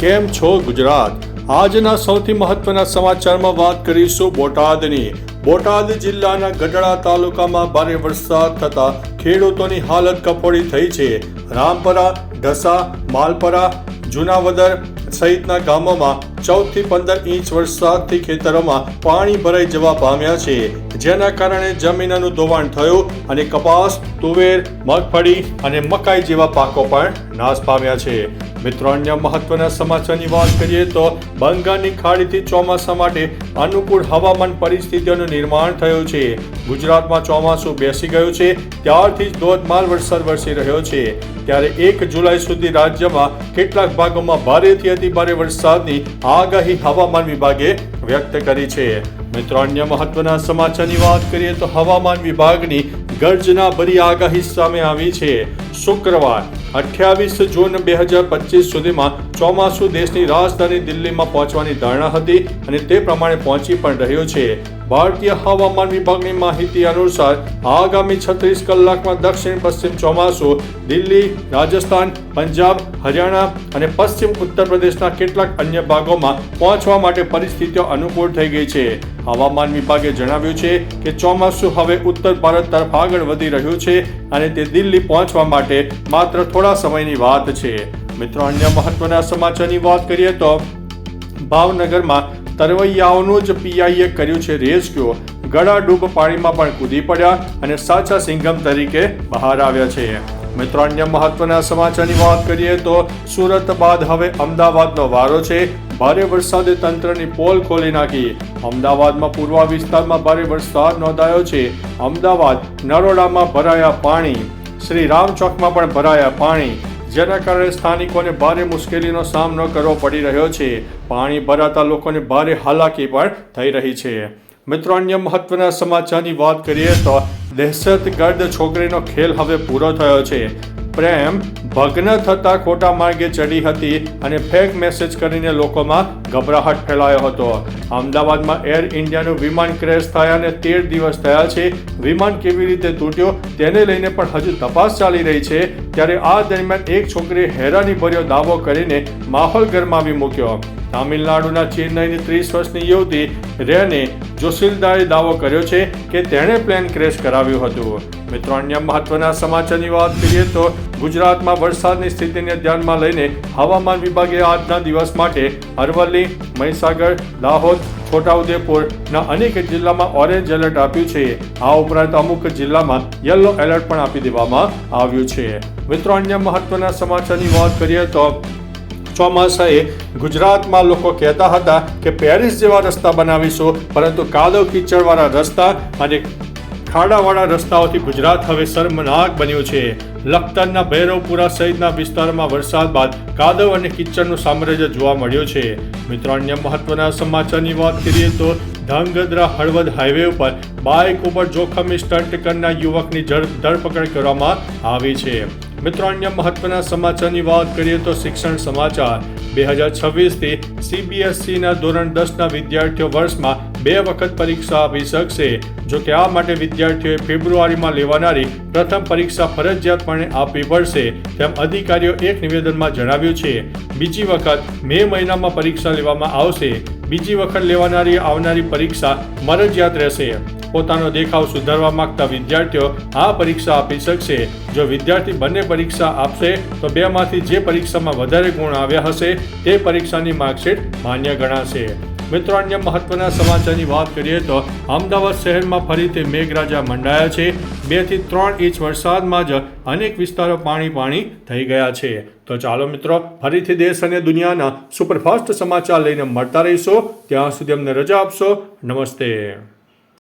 કેમ છો ગુજરાત? આજના સૌથી મહત્વના સમાચારમાં વાત કરીશું બોટાદની. બોટાદ જિલ્લાના ગઢડા તાલુકામાં ભારે વરસાદ થતા ખેડૂતોની હાલત કફોડી થઈ છે. રામપરા, ઢસા, માલપરા, જુનાવદર સહિતના ગામોમાં ચૌદથી પંદર ઇંચ વરસાદથી ખેતરોમાં પાણી ભરાઈ જવા પામ્યા છે. જેના કારણે જમીનનું ધોવાણ થયું અને કપાસ, તુવેર, મગફળી અને મકાઈ જેવા પાકો પણ નાશ પામ્યા છે. મિત્રો અન્ય મહત્વના સમાચારની વાત કરીએ તો બંગાળની ખાડીથી ચોમાસા માટે અનુકૂળ હવામાન પરિસ્થિતિઓનું નિર્માણ થયું છે. ગુજરાતમાં ચોમાસું બેસી ગયું છે, ત્યારથી જ ધોધમાર વરસાદ વરસી રહ્યો છે. ત્યારે એક જુલાઈ સુધી રાજ્યમાં કેટલાક ભાગોમાં ભારેથી અતિ ભારે વરસાદની આગાહી હવામાન વિભાગે વ્યક્ત કરી છે. મિત્રો, અન્ય મહત્વના સમાચારની વાત કરીએ તો હવામાન વિભાગની ગર્જના ભરી આગાહી સામે આવી છે. શુક્રવાર, અઠ્યાવીસ જૂન બે હજાર પચીસ સુધીમાં ચોમાસું દેશની રાજધાની દિલ્હીમાં પહોંચવાની ધારણા હતી અને તે પ્રમાણે પહોંચી પણ રહ્યો છે. ભારતીય હવામાન વિભાગની માહિતી અનુસાર, આગામી છત્રીસ કલાકમાં દક્ષિણ પશ્ચિમ ચોમાસું, દિલ્હી, રાજસ્થાન, પંજાબ, હરિયાણા અને પશ્ચિમ ઉત્તર પ્રદેશના કેટલાક અન્ય ભાગોમાં પહોંચવા માટે પરિસ્થિતિઓ અનુકૂળ થઈ ગઈ છે. હવામાન વિભાગે જણાવ્યું છે કે ચોમાસું હવે ઉત્તર ભારત તરફ આગળ વધી રહ્યું છે અને તે દિલ્હી પહોંચવા માટે માત્ર થોડા સમયની વાત છે. મિત્રો, અન્ય મહત્વના સમાચારની વાત કરીએ તો ભાવનગરમાં તરવૈયાઓનું જ પીઆઈએ કર્યું છે રેસ્ક્યુ. ગળા ડૂબ પાણીમાં પણ કૂદી પડ્યા અને સાચા સિંઘમ તરીકે બહાર આવ્યા છે. મિત્રો, અન્ય મહત્વના સમાચારની વાત કરીએ તો સુરત બાદ હવે અમદાવાદનો વારો છે. ભારે વરસાદે તંત્રની પોલ ખોલી નાખી. અમદાવાદમાં પૂર્વ વિસ્તારમાં ભારે વરસાદ નોંધાયો છે. અમદાવાદ, નરોડામાં ભરાયા પાણી. શ્રી રામ ચોકમાં પણ ભરાયા પાણી. જેના કારણે સ્થાનિકોને ભારે મુશ્કેલીનો સામનો કરવો પડી રહ્યો છે. પાણી ભરાતા લોકોને ભારે હાલાકી પણ થઈ રહી છે. મિત્રો, અન્ય મહત્વના સમાચારની વાત કરીએ તો દહેશતગર્દ છોકરીનો ખેલ હવે પૂરો થયો છે. પ્રેમ ભગ્ન થતા ખોટા માર્ગે ચડી હતી અને ફેક મેસેજ કરીને લોકોમાં ગભરાહટ ફેલાયો હતો. અમદાવાદમાં એર ઇન્ડિયાનું વિમાન ક્રેશ થયા અને તેર દિવસ થયા છે. વિમાન કેવી રીતે તૂટ્યો તેને લઈને પણ હજુ તપાસ ચાલી રહી છે. ત્યારે આ દરમિયાન એક છોકરીએ હેરાની ભર્યો દાવો કરીને માહોલ ગરમાવી મૂક્યો. તામિલનાડુના ચેન્નઈની ત્રીસ વર્ષની યુવતી રેને જોશીલદાએ દાવો કર્યો છે કે તેણે પ્લેન ક્રેશ કરાવ્યું હતું. મિત્રો, અન્ય મહત્વના સમાચારની વાત કરીએ તો ગુજરાતમાં વરસાદની સ્થિતિને ધ્યાનમાં લઈને હવામાન વિભાગે આજના દિવસ માટે અરવલ્લી, મહીસાગર, દાહોદ, છોટાઉદેપુરના અનેક જિલ્લામાં ઓરેન્જ એલર્ટ આપ્યું છે. આ ઉપરાંત અમુક જિલ્લામાં યલો એલર્ટ પણ આપી દેવામાં આવ્યું છે. મિત્રો, અન્ય મહત્વના સમાચારની વાત કરીએ તો ચોમાસાએ ગુજરાતમાં લોકો કહેતા હતા કે પેરિસ જેવા રસ્તા બનાવીશું પરંતુ કાદવ કીચડવાળા રસ્તા અને ખાડાવાળા રસ્તાઓથી ગુજરાત હવે શર્મનાક બન્યું છે. લખતરના ભૈરવપુરા સહિતના વિસ્તારમાં વરસાદ બાદ કાદવ અને કિચડનું સામ્રાજ્ય જોવા મળ્યું છે. મિત્રો, અન્ય મહત્વના સમાચારની વાત કરીએ તો ધાંગધ્રા હળવદ હાઈવે ઉપર બાઇક ઉપર જોખમી સ્ટન્ટ કરનાર યુવકની ધરપકડ કરવામાં આવી છે. મિત્રો, અન્ય મહત્વના સમાચારની વાત કરીએ તો શિક્ષણ સમાચાર. બે હજાર છવ્વીસથી સીબીએસસીના ધોરણ દસના વિદ્યાર્થીઓ વર્ષમાં બે વખત પરીક્ષા આપી શકશે જો કે આ માટે વિદ્યાર્થીઓએ ફેબ્રુઆરીમાં લેવાનારી પ્રથમ પરીક્ષા ફરજિયાતપણે આપવી પડશે, તેમ અધિકારીઓ એક નિવેદનમાં જણાવ્યું છે. બીજી વખત મે મહિનામાં પરીક્ષા લેવામાં આવશે. બીજી વખત લેવાનારી આવનારી પરીક્ષા મરજિયાત રહેશે. પોતાનો દેખાવ સુધારવા માંગતા વિદ્યાર્થીઓ આ પરીક્ષા આપી શકશે. જો વિદ્યાર્થી બંને પરીક્ષા આપશે, તો બેમાંથી જે પરીક્ષામાં વધારે ગુણ આવ્યા હશે, તે પરીક્ષાની માર્કશીટ માન્ય ગણાશે. મિત્રો અન્ય મહત્વના સમાચારની વાત કરીએ તો અમદાવાદ શહેરમાં ફરીથી મેઘરાજા મંડાયા છે. બેથી ત્રણ ઇંચ વરસાદમાં જ અનેક વિસ્તારો પાણી પાણી થઈ ગયા છે. તો ચાલો મિત્રો, ફરીથી દેશ અને દુનિયાના સુપરફાસ્ટ સમાચાર લઈને મળતા રહીશો. ત્યાં સુધી અમને રજા આપશો. નમસ્તે.